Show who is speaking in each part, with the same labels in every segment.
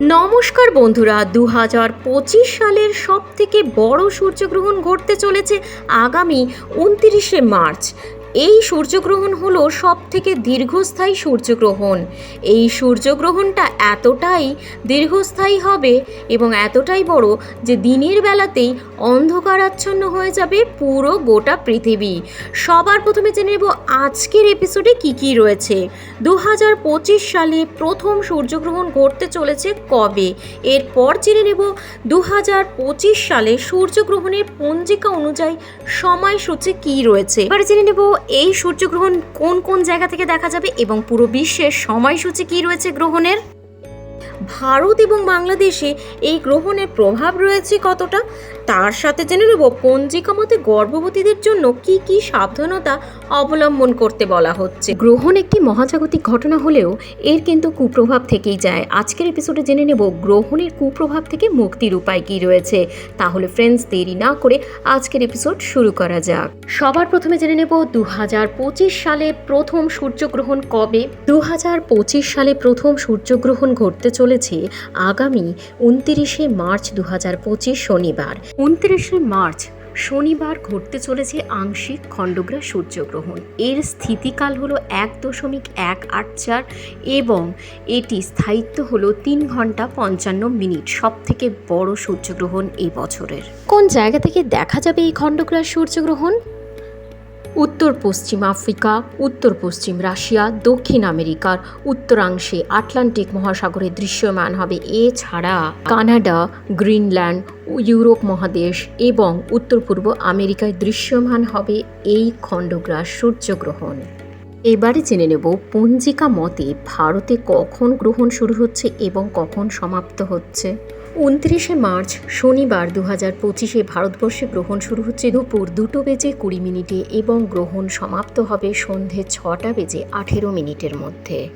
Speaker 1: নমস্কার বন্ধুরা দু হাজার পঁচিশ সালের সব থেকে বড় সূর্যগ্রহণ ঘটতে চলেছে আগামী উনতিরিশে মার্চ। এই সূর্যগ্রহণ হলো সব থেকে দীর্ঘস্থায়ী সূর্যগ্রহণ। এই সূর্যগ্রহণটা এতটাই দীর্ঘস্থায়ী হবে এবং এতটাই বড় যে দিনের বেলাতেই অন্ধকারাচ্ছন্ন হয়ে যাবে পুরো গোটা পৃথিবী। সবার প্রথমে জেনে নেব আজকের এপিসোডে কি কি রয়েছে। দু হাজার পঁচিশ সালে প্রথম সূর্যগ্রহণ ঘটতে চলেছে কবে? এরপর জেনে নেব দু হাজার পঁচিশ সালে সূর্যগ্রহণের পঞ্জিকা অনুযায়ী সময়সূচি কি রয়েছে। এবারে জেনে নেব এই সূর্যগ্রহণ কোন কোন জায়গা থেকে দেখা যাবে এবং পুরো বিশ্বের সময়সূচি কি রয়েছে গ্রহণের? ভারত এবং বাংলাদেশে এই গ্রহণের প্রভাব রয়েছে কতটা? তার সাথে জেনে নেব পঞ্জিকা মতে গর্ভবতীদের জন্য কি কি সাবধানতা অবলম্বন করতে বলা হচ্ছে। গ্রহণ একটি মহাজাগতিক ঘটনা হলেও এর কিন্তু কুপ্রভাব থেকেই যায়। আজকের এপিসোডে জেনে নেব গ্রহণের কুপ্রভাব থেকে মুক্তির উপায় কি রয়েছে। তাহলে ফ্রেন্ডস দেরি না করে আজকের এপিসোড শুরু করা যাক। সবার প্রথমে জেনে নেব দু হাজার পঁচিশ সালে প্রথম সূর্যগ্রহণ কবে? দু হাজার পঁচিশ সালে প্রথম সূর্যগ্রহণ ঘটতে চলেছে আগামী উনতিরিশে মার্চ দু হাজার পঁচিশ শনিবার। উনত্রিশে মার্চ শনিবার ঘটতে চলেছে আংশিক খণ্ডগ্রাস সূর্যগ্রহণ। এর স্থিতিকাল হলো এক দশমিক এক আট চার এবং এটি স্থায়িত্ব হলো তিন ঘণ্টা পঞ্চান্ন মিনিট সব থেকে বড় সূর্যগ্রহণ এই বছরের। কোন জায়গা থেকে দেখা যাবে এই খণ্ডগ্রাস সূর্যগ্রহণ? উত্তর পশ্চিম আফ্রিকা, উত্তর পশ্চিম রাশিয়া, দক্ষিণ আমেরিকার উত্তরাংশে আটলান্টিক মহাসাগরে দৃশ্যমান হবে। এছাড়া কানাডা, গ্রিনল্যান্ড, ইউরোপ মহাদেশ এবং উত্তর পূর্ব আমেরিকায় দৃশ্যমান হবে এই খণ্ডগ্রাস সূর্যগ্রহণ। এবারে জেনে নেব, পঞ্জিকা মতে ভারতে কখন গ্রহণ শুরু হচ্ছে এবং কখন সমাপ্ত হচ্ছে। উনত্রিশে মার্চ, শনিবার দু হাজার পঁচিশে ভারতবর্ষে গ্রহণ শুরু হচ্ছে দুপুর দুটো বেজে কুড়ি মিনিটে এবং গ্রহণ সমাপ্ত হবে সন্ধে ছটা বেজে আঠেরো মিনিটের মধ্যে।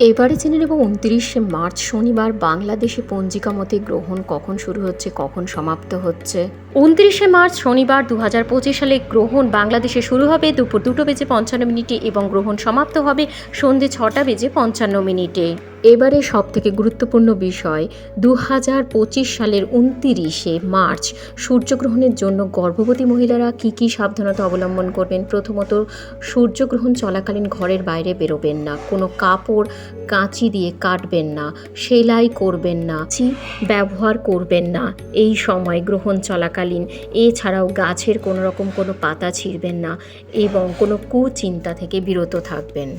Speaker 1: এবারে জেনে নেব উনত্রিশে মার্চ, শনিবার বাংলাদেশে পঞ্জিকা মতে গ্রহণ কখন শুরু হচ্ছে, কখন সমাপ্ত হচ্ছে। উনত্রিশে মার্চ শনিবার দু হাজার পঁচিশ সালে গ্রহণ বাংলাদেশে শুরু হবে দুপুর দুটো বেজে পঞ্চান্ন মিনিটে এবং গ্রহণ সমাপ্ত হবে সন্ধে ছটা বেজে পঞ্চান্ন মিনিটে। এবারে সব থেকে গুরুত্বপূর্ণ বিষয় দু হাজার পঁচিশ সালের উনতিরিশে মার্চ সূর্যগ্রহণের জন্য গর্ভবতী মহিলারা কি কি সাবধানতা অবলম্বন করবেন? প্রথমত, সূর্যগ্রহণ চলাকালীন ঘরের বাইরে বেরোবেন না, কোনো কাপড় কাঁচি দিয়ে কাটবেন না, সেলাই করবেন না চি ব্যবহার করবেন না, এই সময় গ্রহণ চলাকালীন এছাড়াও গাছের কোনো রকম কোনো পাতা ছিঁড়বেন না এবং কোনো কুচিন্তা থেকে বিরত থাকবেন।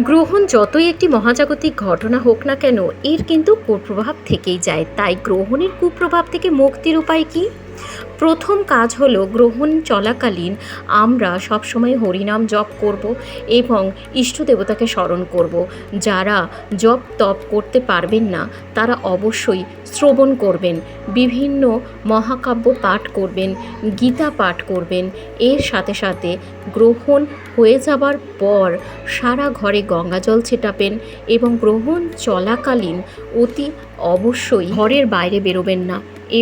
Speaker 1: গ্রহণ যতই একটি মহাজাগতিক ঘটনা হোক না কেন, এর কিন্তু কুপ্রভাব থেকেই যায়। তাই গ্রহণের কুপ্রভাব থেকে মুক্তির উপায় কি? প্রথম কাজ হলো গ্রহণ চলাকালীন আমরা সবসময় হরিনাম জপ করব এবং ইষ্ট দেবতাকে স্মরণ করব। যারা জপ তপ করতে পারবেন না, তারা অবশ্যই শ্রবণ করবেন, বিভিন্ন মহাকাব্য পাঠ করবেন, গীতা পাঠ করবেন। এর সাথে সাথে গ্রহণ হয়ে যাবার পর সারা ঘরে গঙ্গা জল ছেটাবেন এবং গ্রহণ চলাকালীন অতি অবশ্যই ঘরের বাইরে বেরোবেন না।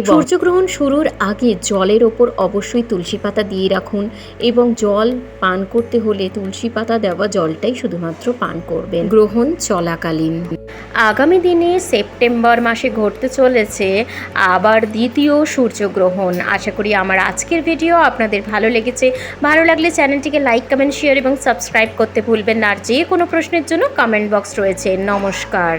Speaker 1: সূর্যগ্রহণ শুরুর আগে জলের ওপর অবশ্যই তুলসী পাতা দিয়ে রাখুন এবং জল পান করতে হলে তুলসী পাতা দেওয়া জলটাই শুধুমাত্র পান করবেন। গ্রহণ চলাকালীন। আগামী দিনে সেপ্টেম্বর মাসে ঘটতে চলেছে আবার দ্বিতীয় সূর্যগ্রহণ। আশা করি আমার আজকের ভিডিও আপনাদের ভালো লেগেছে। ভালো লাগলে চ্যানেলটিকে লাইক, কমেন্ট, শেয়ার এবং সাবস্ক্রাইব করতে ভুলবেন না। আর যে কোনো প্রশ্নের জন্য কমেন্ট বক্স রয়েছে। নমস্কার।